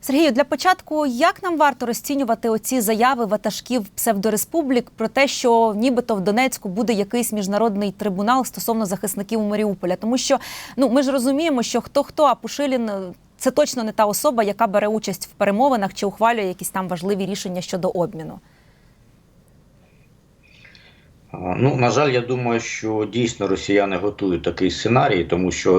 Сергію, для початку, як нам варто розцінювати оці заяви ватажків псевдореспублік про те, що нібито в Донецьку буде якийсь міжнародний трибунал стосовно захисників Маріуполя? Тому що ну ми ж розуміємо, що хто хто, а Пушилін е, це точно не та особа, яка бере участь в перемовинах чи ухвалює якісь там важливі рішення щодо обміну. Ну, на жаль, я думаю, що дійсно росіяни готують такий сценарій, тому що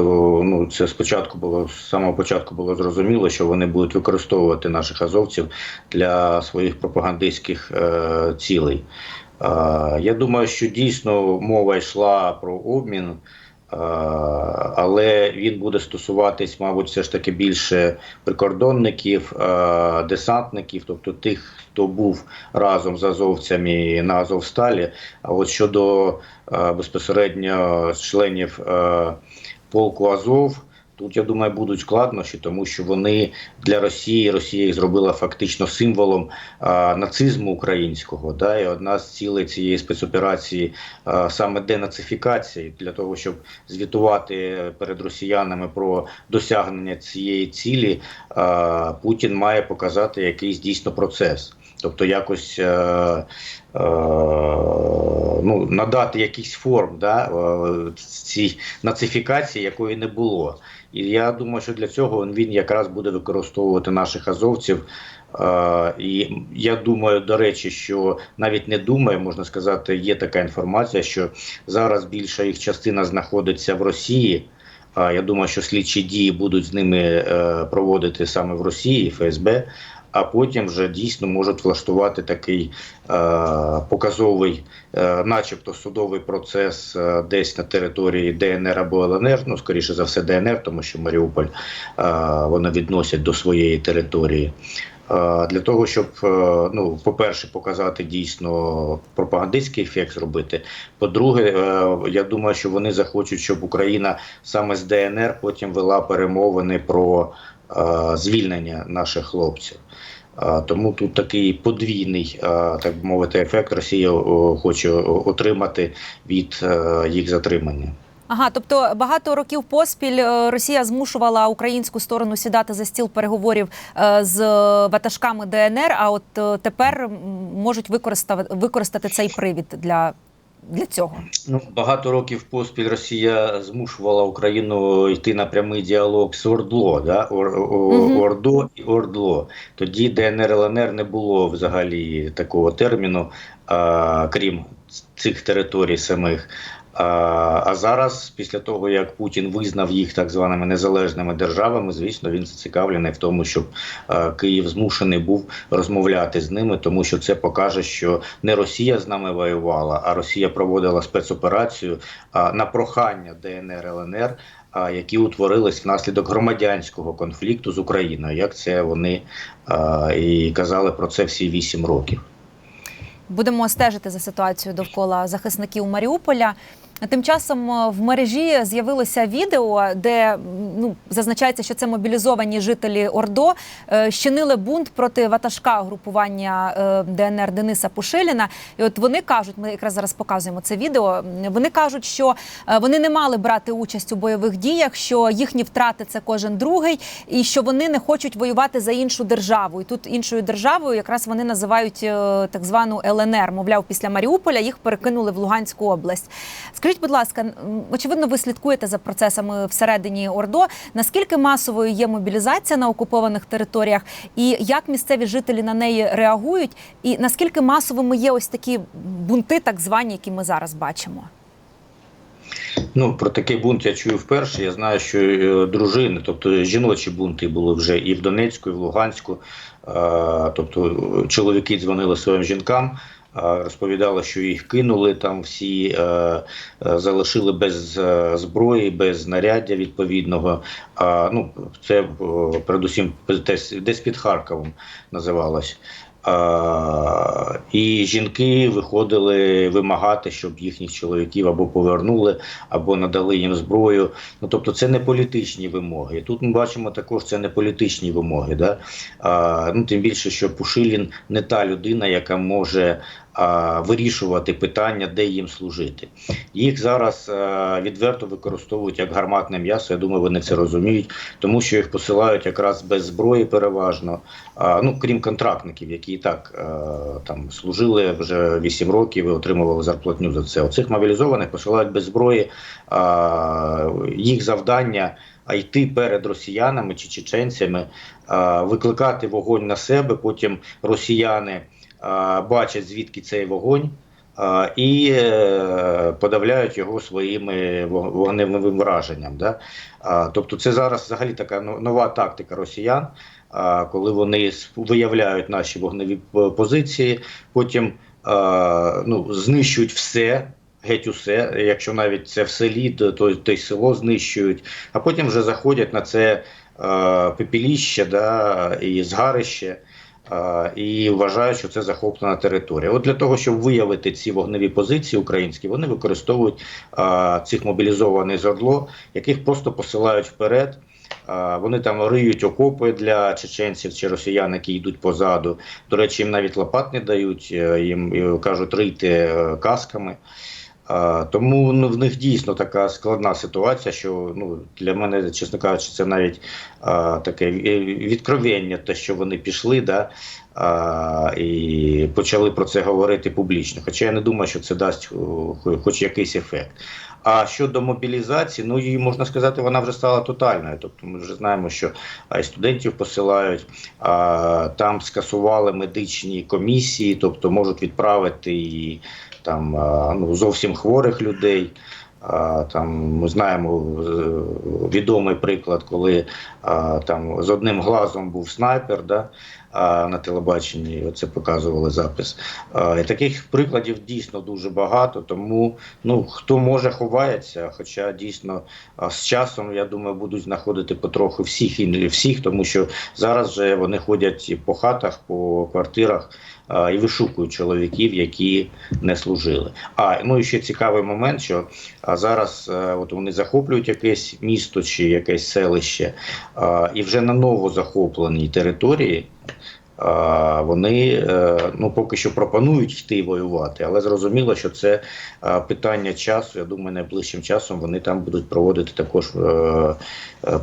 ну це спочатку було з самого початку було зрозуміло, що вони будуть використовувати наших азовців для своїх пропагандистських е, цілей. Е, я думаю, що дійсно мова йшла про обмін. Але він буде стосуватись, мабуть, все ж таки більше прикордонників, десантників, тобто тих, хто був разом з азовцями на Азовсталі. А от щодо безпосередньо членів полку Азов. Тут я думаю будуть складнощі, тому що вони для Росії Росія їх зробила фактично символом а, нацизму українського. Да, і одна з цілей цієї спецоперації а, саме денацифікації для того, щоб звітувати перед росіянами про досягнення цієї цілі, а, Путін має показати якийсь дійсно процес. Тобто якось е, ну, надати якийсь форм да, е, цій нацифікації, якої не було. І я думаю, що для цього він якраз буде використовувати наших азовців. Е, і я думаю, до речі, що навіть не думаю, можна сказати, є така інформація, що зараз більша їх частина знаходиться в Росії. А я думаю, що слідчі дії будуть з ними е, проводити саме в Росії, ФСБ. А потім вже дійсно можуть влаштувати такий е, показовий, е, начебто судовий процес е, десь на території ДНР або ЛНР, ну скоріше за все ДНР, тому що Маріуполь е, вони відносять до своєї території. Е, Для того щоб е, ну, по-перше, показати дійсно пропагандистський ефект зробити. По-друге, е, я думаю, що вони захочуть, щоб Україна саме з ДНР потім вела перемовини про звільнення наших хлопців. Е, Тому тут такий подвійний, е, так би мовити, ефект Росія хоче отримати від е, їх затримання. Ага, тобто багато років поспіль е, Росія змушувала українську сторону сідати за стіл переговорів е, з ватажками ДНР. А от е, тепер можуть використати використати цей привід для, для цього. Ну, багато років поспіль Росія змушувала Україну йти на прямий діалог з Ордло, да? Ор, угу. Ордо і Ордло. Тоді ДНР ЛНР не було взагалі такого терміну, а, крім цих територій самих. А, зараз, після того як Путін визнав їх так званими незалежними державами, звісно, він зацікавлений в тому, щоб Київ змушений був розмовляти з ними, тому що це покаже, що не Росія з нами воювала, а Росія проводила спецоперацію на прохання ДНР ЛНР, які утворились внаслідок громадянського конфлікту з Україною. Як це вони а, і казали про це всі вісім років. Будемо стежити за ситуацією довкола захисників Маріуполя. Тим часом е, в мережі з'явилося відео, де ну зазначається, що це мобілізовані жителі Ордо е, щинили бунт проти ватажка групування е, ДНР Дениса Пушиліна. І от вони кажуть, ми якраз зараз показуємо це відео. Вони кажуть, що вони не мали брати участь у бойових діях, що їхні втрати це кожен другий, і що вони не хочуть воювати за іншу державу. І тут іншою державою якраз вони називають так звану ЛНР. Мовляв, після Маріуполя їх перекинули в Луганську область. Скажіть, будь ласка, очевидно, ви слідкуєте за процесами всередині Ордо. Наскільки масовою є мобілізація на окупованих територіях, і як місцеві жителі на неї реагують? І наскільки масовими є ось такі бунти, так звані, які ми зараз бачимо? Ну, про такий бунт я чую вперше. Я знаю, що е, дружини, тобто жіночі бунти були вже і в Донецьку, і в Луганську. Е, тобто е, чоловіки дзвонили своїм жінкам, розповідали, що їх кинули там всі, е, е, залишили без е, зброї, без знаряддя відповідного. А, ну, це передусім десь під Харковом називалось. І жінки виходили вимагати, щоб їхніх чоловіків або повернули, або надали їм зброю. Ну тобто, це не політичні вимоги. Тут ми бачимо також це не політичні вимоги. Да? А, ну тим більше, що Пушилін не та людина, яка може вирішувати питання, де їм служити. Їх зараз е, відверто використовують як гарматне м'ясо. Я думаю, вони це розуміють, тому що їх посилають якраз без зброї, переважно. Ну крім контрактників, які і так е, там служили вже 8 років і отримували зарплатню за це. Оцих мобілізованих посилають без зброї. Їх завдання. А йти перед росіянами чи чеченцями, викликати вогонь на себе. Потім росіяни бачать звідки цей вогонь і е, подавляють його своїми вог- вогневим враженням. Тобто, це зараз взагалі така нова тактика росіян, коли вони виявляють наші вогневі позиції, потім ну, знищують все. Геть усе, якщо навіть це в селі, то, й село знищують, а потім вже заходять на це е, пепеліще да, і згарище і вважають, що це захоплена територія. От для того, щоб виявити ці вогневі позиції українські, вони використовують цих мобілізованих з яких просто посилають вперед. Вони там риють окопи для чеченців чи росіян, які йдуть позаду. До речі, їм навіть лопат не дають, е, їм е, кажуть рийте е, касками. Тому ну, в них дійсно така складна ситуація, що ну, для мене, чесно кажучи, це навіть а, таке е, відкровення, те, що вони пішли, да, а, і почали про це говорити публічно. Хоча я не думаю, що це дасть хоч якийсь ефект. А щодо мобілізації, ну її можна сказати, вона вже стала тотальною. Тобто ми вже знаємо, що і студентів посилають, а, там скасували медичні комісії, тобто можуть відправити і там ну, зовсім хворих людей. Там ми знаємо е, відомий приклад, коли там з одним глазом був снайпер, да, на телебаченні це показували запис. І таких прикладів дійсно дуже багато. Тому ну хто може ховається, хоча дійсно з часом я думаю будуть знаходити потроху всіх і всіх, тому що зараз вже вони ходять по хатах, по квартирах і вишукують чоловіків, які не служили. А ну і ще цікавий момент, що зараз е, от вони захоплюють якесь місто чи якесь селище, і вже на новозахопленій території. Вони е, ну поки що пропонують йти воювати, але зрозуміло, що це питання часу. Я думаю, найближчим часом вони там будуть проводити також е,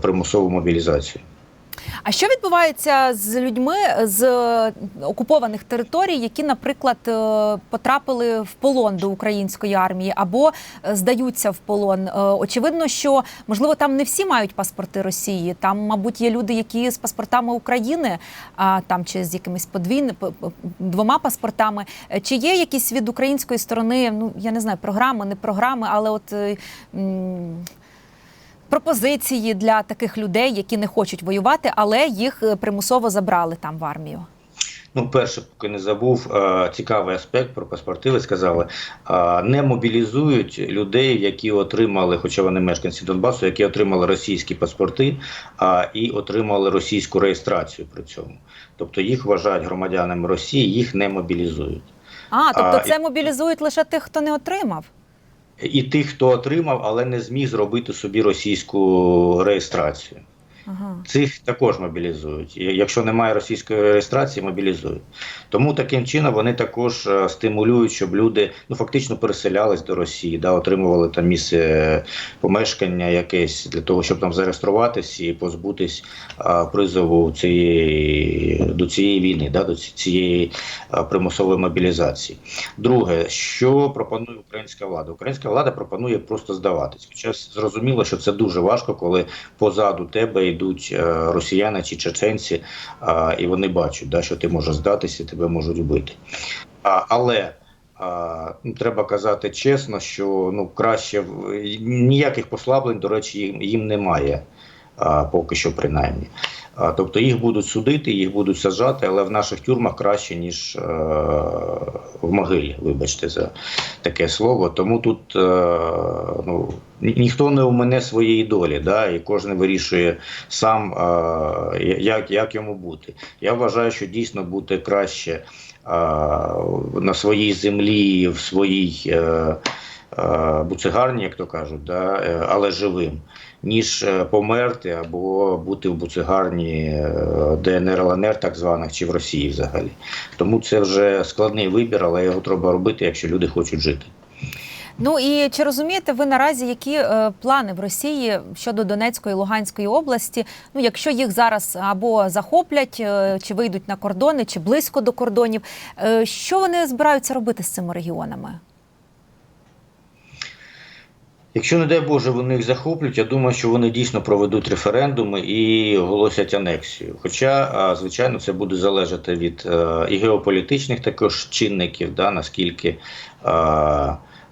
примусову мобілізацію. А що відбувається з людьми з е, окупованих територій, які, наприклад, е, потрапили в полон до української армії або е, здаються в полон? Очевидно, що можливо там не всі мають паспорти Росії. Там, мабуть, є люди, які з паспортами України, а там чи з якимись подвійними двома паспортами. Чи є якісь від української сторони? Ну я не знаю, програми, не програми, але от. м, пропозиції для таких людей, які не хочуть воювати, але їх е, примусово забрали там в армію. Ну, перше, поки не забув, е, цікавий аспект про паспорти. Ви сказали, е, не мобілізують людей, які отримали, хоча вони мешканці Донбасу, які отримали російські паспорти і отримали російську реєстрацію при цьому. Тобто їх вважають громадянами Росії, їх не мобілізують. А, тобто це мобілізують лише тих, хто не отримав. І тих, хто отримав, але не зміг зробити собі російську реєстрацію. Ага. Цих також мобілізують. Якщо немає російської реєстрації, мобілізують. Тому таким чином вони також е, стимулюють, щоб люди ну фактично переселялись до Росії, да, отримували там місце е, помешкання якесь для того, щоб там зареєструватись і позбутись а, призову цієї до цієї війни, да, до цієї а, примусової мобілізації. Друге, що пропонує українська влада? Українська влада пропонує просто здаватись. Хоча зрозуміло, що це дуже важко, коли позаду тебе йдуть е, росіяни чи чеченці, і вони бачать, да, що ти можеш здатися, тебе можуть вбити. Але ну, треба казати чесно, що ну краще ніяких послаблень, до речі, їм немає. Поки що принаймні. Тобто їх будуть судити, їх будуть саджати, але в наших тюрмах краще, ніж е, в могилі, вибачте за таке слово. Тому тут е, ну, ніхто не умине своєї долі, да, і кожен вирішує сам, е, як, як йому бути. Я вважаю, що дійсно буде краще на своїй землі, в своїй. Буцегарні, як то кажуть, да, але живим, ніж е, померти або бути в буцегарні е, ДНР ЛНР, так званих, чи в Росії взагалі. Тому це вже складний вибір, але його треба робити, якщо люди хочуть жити. Ну і чи розумієте ви наразі, які е, плани в Росії щодо Донецької і Луганської області? Ну, якщо їх зараз або захоплять, е, чи вийдуть на кордони, чи близько до кордонів, е, що вони збираються робити з цими регіонами? Якщо, не дай Боже, вони їх захоплять, я думаю, що вони дійсно проведуть референдуми і оголосять анексію. Хоча, звичайно, це буде залежати від е, і геополітичних також чинників, да, наскільки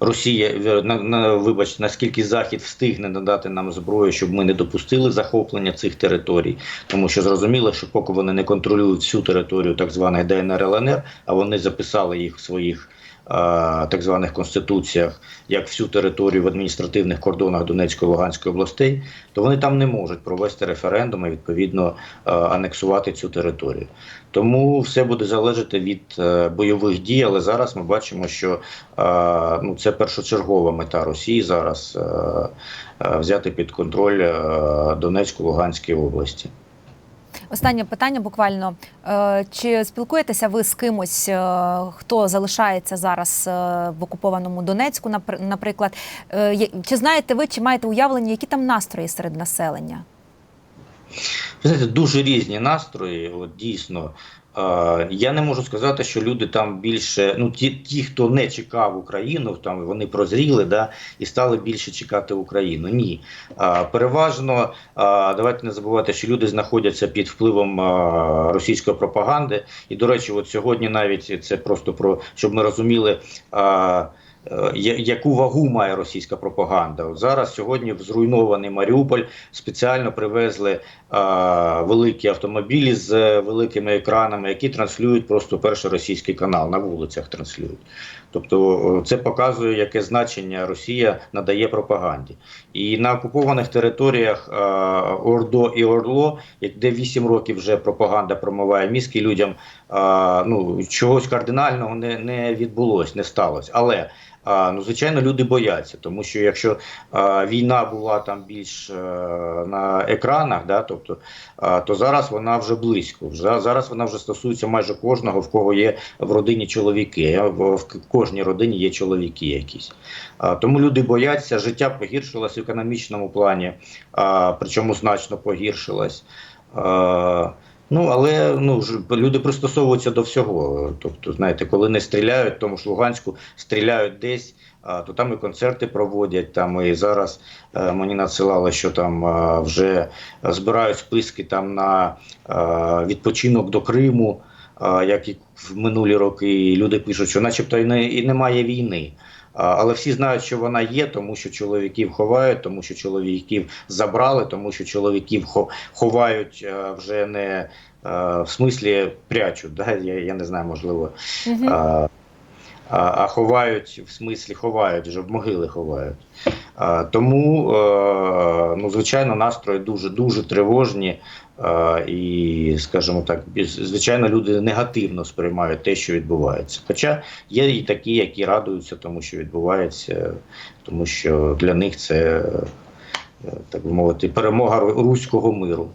Росія, на, на, вибачте, наскільки Захід встигне надати нам зброю, щоб ми не допустили захоплення цих територій, тому що зрозуміло, що поки вони не контролюють всю територію так званих ДНР ЛНР, а вони записали їх в своїх так званих конституціях як всю територію в адміністративних кордонах Донецької та Луганської областей, то вони там не можуть провести референдум і відповідно е, анексувати цю територію. Тому все буде залежати від е, бойових дій, але зараз ми бачимо, що е, ну, це першочергова мета Росії зараз е, е, взяти під контроль е, Донецьку Луганської області. Останнє питання буквально. Е, Чи спілкуєтеся ви з кимось, е, хто залишається зараз е, в окупованому Донецьку, напр- наприклад? Чи знаєте ви, чи маєте уявлення, які там настрої серед населення? Знаєте, дуже різні настрої. От дійсно. Я не можу сказати, що люди там більше, ну ті, ті, хто не чекав Україну, там вони прозріли, да, і стали більше чекати Україну. Ні. Переважно, давайте не забувати, що люди знаходяться під впливом російської пропаганди. І, до речі, от сьогодні навіть це просто про щоб ми розуміли. Яку вагу має російська пропаганда. От зараз сьогодні в зруйнований Маріуполь спеціально привезли е, великі автомобілі з е, великими екранами, які транслюють просто перший російський канал на вулицях. Транслюють. Тобто е, це показує, яке значення Росія надає пропаганді. І на окупованих територіях е, Ордо і Орло, де 8 років вже пропаганда промиває мізки людям, е, ну чогось кардинального не, не відбулось, не сталося. Але а, ну, звичайно, люди бояться, тому що якщо війна була там більш е, на екранах, да, тобто, то зараз вона вже близько. Зараз вона вже стосується майже кожного, в кого є в родині чоловіки. В, в кожній родині є чоловіки якісь. Тому люди бояться, життя погіршилось в економічному плані, причому значно погіршилось. Ну, але ну, ж люди пристосовуються до всього. Тобто, знаєте, коли не стріляють, в тому ж Луганську стріляють десь, то там і концерти проводять. Там і зараз е, мені надсилали, що там вже збирають списки там на відпочинок до Криму, як і в минулі роки. І люди пишуть, що начебто і, не, і немає війни. Але всі знають, що вона є, тому що чоловіків ховають, тому що чоловіків забрали, тому що чоловіків ховають е, вже не е, в смислі прячуть. Да? Я, я не знаю, можливо. А, а ховають в смислі ховають, вже в могили ховають. А, тому, е, ну, звичайно, настрої дуже дуже тривожні. І, скажімо так, звичайно, люди негативно сприймають те, що відбувається. Хоча є і такі, які радуються тому, що відбувається, тому що для них це, е, так би мовити, перемога руського миру.